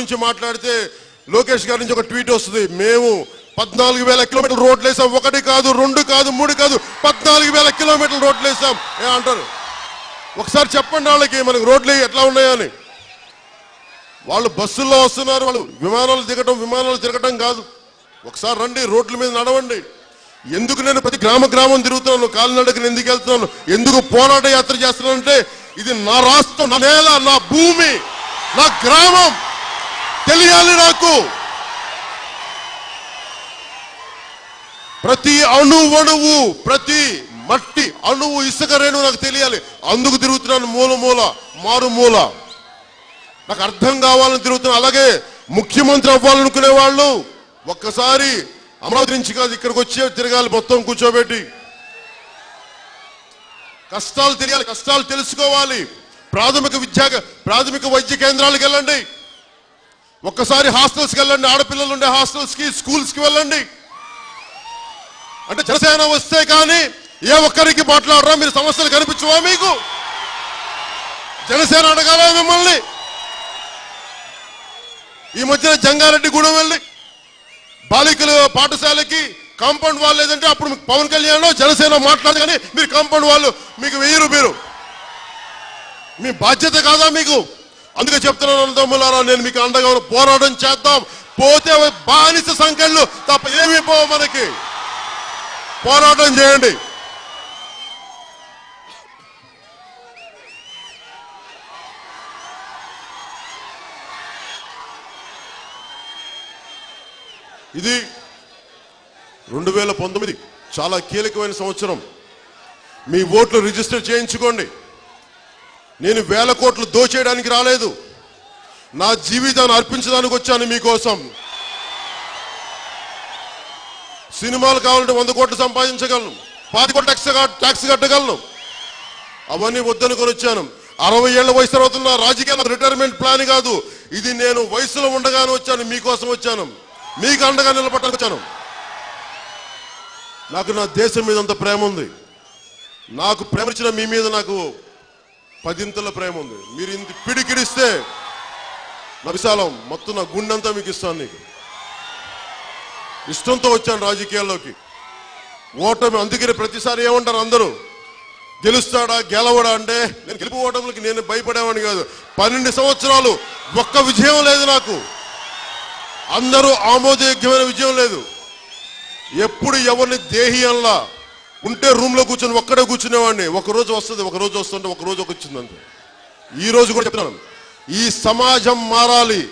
గురించి మాట్లాడితే లోకేష్ గారి నుంచి ఒక ట్వీట్ వస్తుంది. మేము పద్నాలుగు వేల కిలోమీటర్ రోడ్లు వేసాం. ఒకటి కాదు రెండు కాదు మూడు కాదు పద్నాలుగు వేల కిలోమీటర్ రోడ్లు వేసాం. ఏ అంటారు? ఒకసారి చెప్పండి వాళ్ళకి మనకి రోడ్లు ఎట్లా ఉన్నాయని వాళ్ళు బస్సుల్లో వస్తున్నారు వాళ్ళు విమానాలు దిగటం విమానాలు తిరగటం కాదు. ఒకసారి రండి రోడ్ల మీద నడవండి. ఎందుకు నేను ప్రతి గ్రామ గ్రామం తిరుగుతున్నాను కాలినడకని ఎందుకు వెళ్తున్నాను ఎందుకు పోరాట యాత్ర చేస్తున్నానంటే ఇది నా రాష్ట్రం నా నేల నా భూమి నా గ్రామం. తెలియాలి నాకు. ప్రతి అణువణువు ప్రతి మట్టి అణువు ఇసుక రేణువు నాకు తెలియాలి. అందుకు తిరుగుతున్నాను మూల మూల మారు మూల. నాకు అర్థం కావాలని తిరుగుతున్నా. అలాగే ముఖ్యమంత్రి అవ్వాలనుకునే వాళ్ళు ఒక్కసారి అమరావతి నుంచి కాదు ఇక్కడికి వచ్చి తిరగాలి మొత్తం కూర్చోబెట్టి. కష్టాలు తెలియాలి కష్టాలు తెలుసుకోవాలి. ప్రాథమిక విద్యా ప్రాథమిక వైద్య కేంద్రాలకు వెళ్ళండి. ఒక్కసారి హాస్టల్స్కి వెళ్ళండి ఆడపిల్లలు ఉండే హాస్టల్స్కి స్కూల్స్కి వెళ్ళండి. అంటే జనసేన వస్తే కానీ ఏ ఒక్కరికి మాట్లాడరా మీరు సమస్యలు కనిపించవా మీకు? జనసేన అడగాల మిమ్మల్ని? ఈ మధ్యన జంగారెడ్డి గూడెం వెళ్ళి బాలికల పాఠశాలకి కాంపౌండ్ వాళ్ళు లేదంటే అప్పుడు పవన్ కళ్యాణ్ జనసేన మాట్లాడదు కానీ మీరు కాంపౌండ్ వాళ్ళు మీకు వేయరు మీరు. మీ బాధ్యత కాదా మీకు? అందుకే చెప్తున్నాను తమ్ములారా నేను మీకు అండగా పోరాటం చేద్దాం. పోతే బానిస సంఖ్యలు తప్ప ఏమి పోవు మనకి. పోరాటం చేయండి. ఇది రెండు వేల పంతొమ్మిది. చాలా కీలకమైన సంవత్సరం. మీ ఓట్లు రిజిస్టర్ చేయించుకోండి. నేను వేల కోట్లు దోచేయడానికి రాలేదు. నా జీవితాన్ని అర్పించడానికి వచ్చాను మీకోసం. సినిమాలు కావాలంటే వంద కోట్లు సంపాదించగలను. పాతి కోట్ల ట్యాక్స్ ట్యాక్స్ కట్టగలను. అవన్నీ వద్దనుకొని వచ్చాను. అరవై ఏళ్ళ వయసు తర్వాత నా రాజకీయాల రిటైర్మెంట్ ప్లాన్ కాదు. ఇది నేను వయసులో ఉండగానే వచ్చాను. మీకోసం వచ్చాను. మీకు అండగా నిలబడటానికి వచ్చాను. నాకు నా దేశం మీద అంత ప్రేమ ఉంది. నాకు ప్రేమ ఇచ్చిన మీ మీద నాకు పదింతల ప్రేమ ఉంది. మీరు ఇంత పిడికిడిస్తే నా విశాలం మొత్తం నా గుండంతా మీకు ఇస్తాను నీకు. ఇష్టంతో వచ్చాను రాజకీయాల్లోకి. ఓటమి అందుకనే ప్రతిసారి ఏమంటారు అందరూ? గెలుస్తాడా గెలవడా అంటే నేను గెలుపు ఓటములకి నేను భయపడేవాడిని కాదు. పన్నెండు సంవత్సరాలు ఒక్క విజయం లేదు నాకు. అందరూ ఆమోదయోగ్యమైన విజయం లేదు. ఎప్పుడు ఎవరిని దేహీయంలా ఉంటే రూమ్లో కూర్చొని ఒక్కడే కూర్చునేవాడిని. ఒక రోజు వస్తుంది ఒక రోజు వస్తుంటే ఒక రోజు ఒక ఈ రోజు కూడా చెప్తున్నాను. ఈ సమాజం మారాలి.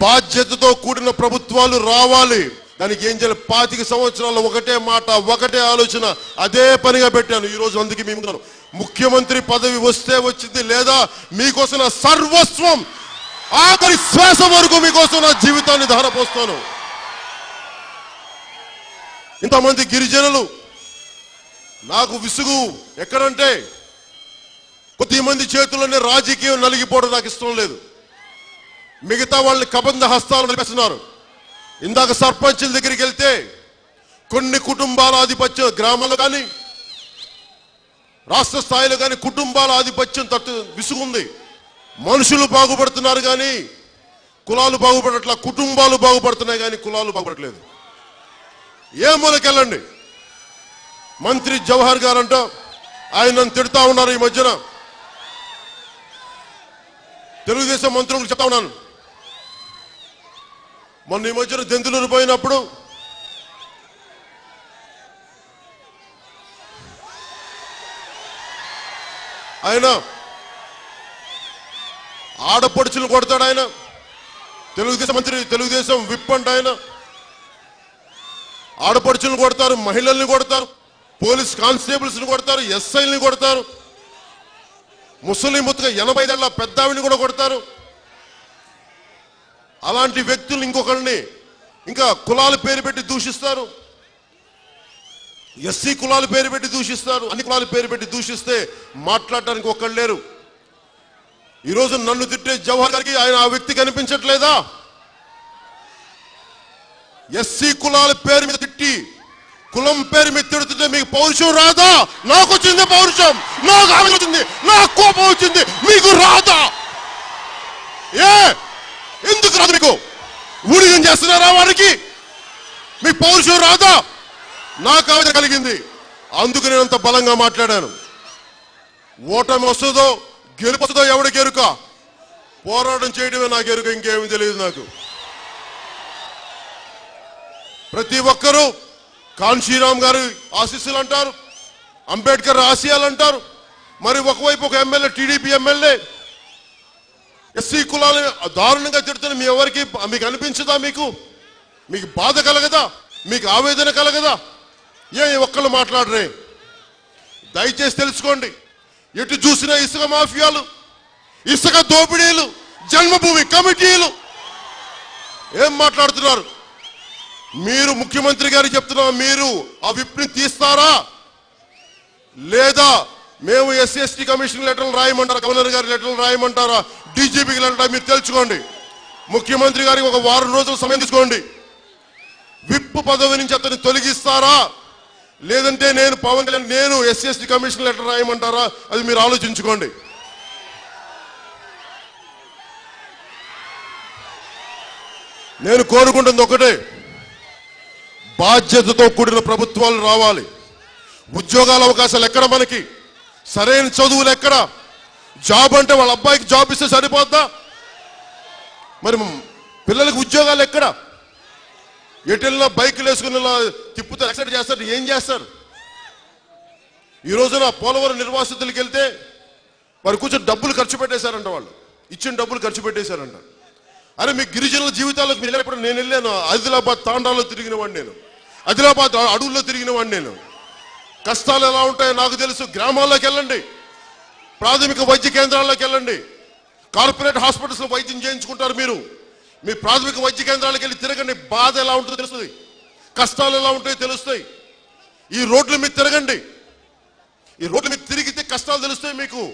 బాధ్యతతో కూడిన ప్రభుత్వాలు రావాలి. దానికి ఏం చేయాలి? పాతిక సంవత్సరాల్లో ఒకటే మాట ఒకటే ఆలోచన అదే పనిగా పెట్టాను. ఈ రోజు అందుకే మేము ఉన్నాను. ముఖ్యమంత్రి పదవి వస్తే వచ్చింది లేదా? మీకోసం నా సర్వస్వం. ఆఖరి శ్వాస వరకు మీకోసం నా జీవితాన్ని ధారపోస్తాను. ఇంతమంది గిరిజనులు నాకు విసుగు ఎక్కడంటే కొద్దిమంది చేతుల్లోనే రాజకీయం నలిగిపోవడం నాకు ఇష్టం లేదు. మిగతా వాళ్ళని కబంధ హస్తాలు నడిపిస్తున్నారు. ఇందాక సర్పంచుల దగ్గరికి వెళ్తే కొన్ని కుటుంబాల ఆధిపత్యం గ్రామాల్లో కానీ రాష్ట్ర స్థాయిలో కానీ కుటుంబాల ఆధిపత్యం తట్టు విసుగుంది. మనుషులు బాగుపడుతున్నారు కానీ కులాలు బాగుపడట్లా కుటుంబాలు బాగుపడుతున్నాయి కానీ కులాలు బాగుపడట్లేదు. ఏ మూలకెళ్ళండి? మంత్రి జవహర్ గారంట ఆయన నన్ను తిడతా ఉన్నారు ఈ మధ్యన. తెలుగుదేశం మంత్రులకు చెప్తా ఉన్నాను. మొన్న ఈ మధ్యన దెందులూరు పోయినప్పుడు ఆయన ఆడపడుచులు కొడతాడు ఆయన. తెలుగుదేశం మంత్రి తెలుగుదేశం విప్ అంట ఆయన. ఆడపడుచులు కొడతారు మహిళల్ని కొడతారు. పోలీస్ కానిస్టేబుల్స్ని కొడతారు ఎస్ఐల్ని కొడతారు. ముసలిం ముత్తుగా ఎనభై ఏళ్ళ పెద్దవిని కూడా కొడతారు. అలాంటి వ్యక్తులు ఇంకొకరిని ఇంకా కులాల పేరు పెట్టి దూషిస్తారు. ఎస్సీ కులాల పేరు పెట్టి దూషిస్తారు. అన్ని కులాల పేరు పెట్టి దూషిస్తే మాట్లాడటానికి ఒక్కళ్ళు లేరు. ఈరోజు నన్ను తిట్టే జవహర్ గారికి ఆయన ఆ వ్యక్తి కనిపించట్లేదా? ఎస్సీ కులాల పేరు మీద తిట్టి కులం పేరు మీద తిడుతుంటే మీకు పౌరుషం రాదా? నాకు వచ్చింది పౌరుషం. నాకు ఆమె వచ్చింది. నాకు కోపం వచ్చింది. మీకు రాదా? ఏ? ఎందుకు రాదు మీకు? ఊడిగం చేస్తున్నారా వారికి మీ పౌరుషం రాదా? నాకు ఆవేదన కలిగింది. అందుకు నేను అంత బలంగా మాట్లాడాను. ఓటమి వస్తుందో గెలుపు వస్తుందో ఎవడికి ఎరుక పోరాటం చేయడమే నాకు ఎరుక ఇంకేమీ తెలియదు నాకు. ప్రతి ఒక్కరూ కాన్షీరామ్ గారు ఆశీస్సులు అంటారు అంబేద్కర్ ఆశయాలు అంటారు. మరి ఒకవైపు ఒక ఎమ్మెల్యే టీడీపీ ఎమ్మెల్యే ఎస్సీ కులాలను దారుణంగా తిడుతున్న మీ ఎవరికి మీకు అనిపించదా మీకు? మీకు బాధ కలగదా? మీకు ఆవేదన కలగదా? ఏ ఒక్కళ్ళు మాట్లాడరే? దయచేసి తెలుసుకోండి ఎటు చూసినా ఇసుక మాఫియాలు ఇసుక దోపిడీలు జన్మభూమి కమిటీలు. ఏం మాట్లాడుతున్నారు? మీరు ముఖ్యమంత్రి గారు చెప్తున్నా మీరు ఆ విప్ని తీస్తారా? లేదా మేము ఎస్సీ ఎస్టీ కమిషన్ లెటర్లు రాయమంటారా? గవర్నర్ గారి లెటర్లు రాయమంటారా? డీజీపీకి లెటర్ మీరు తెలుసుకోండి. ముఖ్యమంత్రి గారికి ఒక వారం రోజులు సమయం తీసుకోండి. విప్ పదవి నుంచి అతన్ని తొలగిస్తారా? లేదంటే నేను పవన్ కళ్యాణ్ నేను ఎస్సీ ఎస్టీ కమిషన్ లెటర్ రాయమంటారా? అది మీరు ఆలోచించుకోండి. నేను కోరుకుంటుంది ఒకటే. బాధ్యతతో కూడిన ప్రభుత్వాలు రావాలి. ఉద్యోగాల అవకాశాలు ఎక్కడ మనకి? సరైన చదువులు ఎక్కడ? జాబ్ అంటే వాళ్ళ అబ్బాయికి జాబ్ ఇస్తే సరిపోద్దా? మరి పిల్లలకు ఉద్యోగాలు ఎక్కడ? ఎటెళ్ళినా బైకులు వేసుకుని తిప్పుతారు ఎక్సైట్ చేస్తారు ఏం చేస్తారు? ఈ రోజున పోలవరం నిర్వాసితులకి వెళ్తే వారు కూర్చొని డబ్బులు ఖర్చు పెట్టేశారంట వాళ్ళు. ఇచ్చిన డబ్బులు ఖర్చు పెట్టేశారంట. అరే మీ గిరిజనుల జీవితాలకు మీరు వెళ్ళినప్పుడు నేను వెళ్ళాను ఆదిలాబాద్ తాండాలో తిరిగిన వాడిని నేను. ఆదిలాబాద్ అడవుల్లో తిరిగిన వాడిని నేను. కష్టాలు ఎలా ఉంటాయో నాకు తెలుసు. గ్రామాల్లోకి వెళ్ళండి. ప్రాథమిక వైద్య కేంద్రాల్లోకి వెళ్ళండి. కార్పొరేట్ హాస్పిటల్స్లో వైద్యం చేయించుకుంటారు మీరు. మీ ప్రాథమిక వైద్య కేంద్రాలకు వెళ్ళి తిరగండి. బాధ ఎలా ఉంటుందో తెలుస్తుంది. కష్టాలు ఎలా ఉంటాయో తెలుస్తాయి. ఈ రోడ్ల మీద తిరగండి. ఈ రోడ్ల మీద తిరిగితే కష్టాలు తెలుస్తాయి మీకు.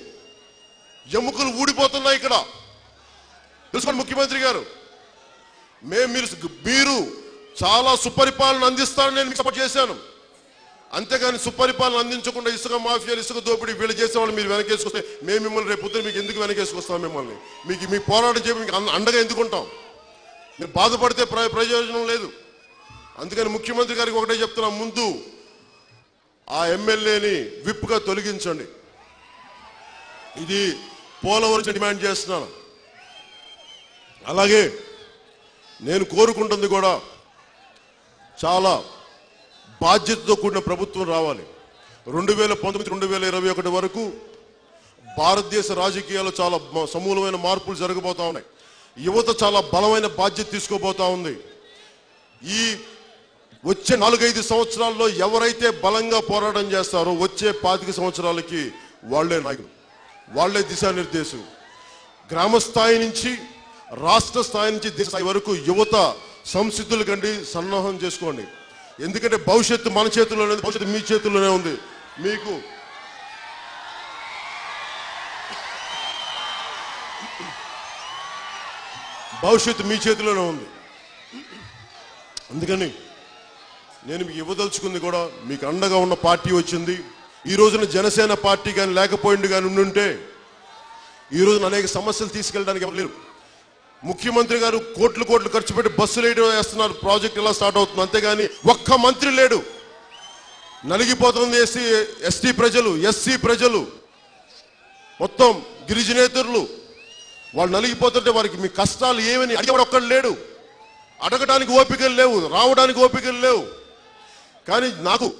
ఎముకలు ఊడిపోతున్నాయి ఇక్కడ. తెలుసుకోండి ముఖ్యమంత్రి గారు. మేము మీరు మీరు చాలా సుపరిపాలన అందిస్తానని నేను మీకు సపోర్ట్ చేశాను. అంతేగాని సుపరిపాలన అందించకుండా ఇసుక మాఫియాలు ఇసుక దోపిడీ వీళ్ళు చేసే వాళ్ళు మీరు వెనకేసుకొస్తే మేము మిమ్మల్ని రేపు పొద్దున మీకు ఎందుకు వెనకేసుకొస్తాం మిమ్మల్ని? మీకు మీ పోరాటం చెప్పి మీకు అండగా ఎందుకుంటాం? మీరు బాధపడితే ప్ర- ప్రయోజనం లేదు. అందుకని ముఖ్యమంత్రి గారికి ఒకటే చెప్తున్నా ముందు ఆ ఎమ్మెల్యేని విప్గా తొలగించండి. ఇది పోలవరం డిమాండ్ చేస్తున్నాను. అలాగే నేను కోరుకుంటుంది కూడా చాలా బాధ్యతతో కూడిన ప్రభుత్వం రావాలి. రెండు వేల పంతొమ్మిది రెండు వేల ఇరవై ఒకటి వరకు భారతదేశ రాజకీయాల్లో చాలా సమూలమైన మార్పులు జరగబోతా ఉన్నాయి. యువత చాలా బలమైన బాధ్యత తీసుకోబోతా ఉంది. ఈ వచ్చే నాలుగైదు సంవత్సరాల్లో ఎవరైతే బలంగా పోరాటం చేస్తారో వచ్చే పాతిక సంవత్సరాలకి వాళ్ళే నాయకులు. వాళ్ళే దిశానిర్దేశం. గ్రామ స్థాయి నుంచి రాష్ట్ర స్థాయి నుంచి దిశ వరకు యువత సంసిద్ధులు కండి సన్నాహం చేసుకోండి. ఎందుకంటే భవిష్యత్తు మన చేతుల్లోనే భవిష్యత్తు మీ చేతుల్లోనే ఉంది. మీకు భవిష్యత్తు మీ చేతిలోనే ఉంది. అందుకని నేను మీకు ఇవ్వదలుచుకుంది కూడా మీకు అండగా ఉన్న పార్టీ వచ్చింది. ఈ రోజున జనసేన పార్టీ కానీ లేకపోయింది కానీ ఉండుంటే ఈ రోజున అనేక సమస్యలు తీసుకెళ్ళడానికి ఎవరు లేరు. ముఖ్యమంత్రి గారు కోట్లు కోట్లు ఖర్చు పెట్టి బస్సులు వేయడం వేస్తున్నారు. ప్రాజెక్ట్ ఎలా స్టార్ట్ అవుతుంది? అంతేగాని ఒక్క మంత్రి లేడు. నలిగిపోతుంది ఎస్సీ ఎస్టీ ప్రజలు ఎస్సీ ప్రజలు. మొత్తం గిరిజనేతరులు. వాళ్ళు నలిగిపోతుంటే వారికి మీ కష్టాలు ఏమని అడిగేవాడు ఒక్కడు లేడు. అడగడానికి ఓపికలు లేవు రావడానికి ఓపికలు లేవు. కానీ నాకు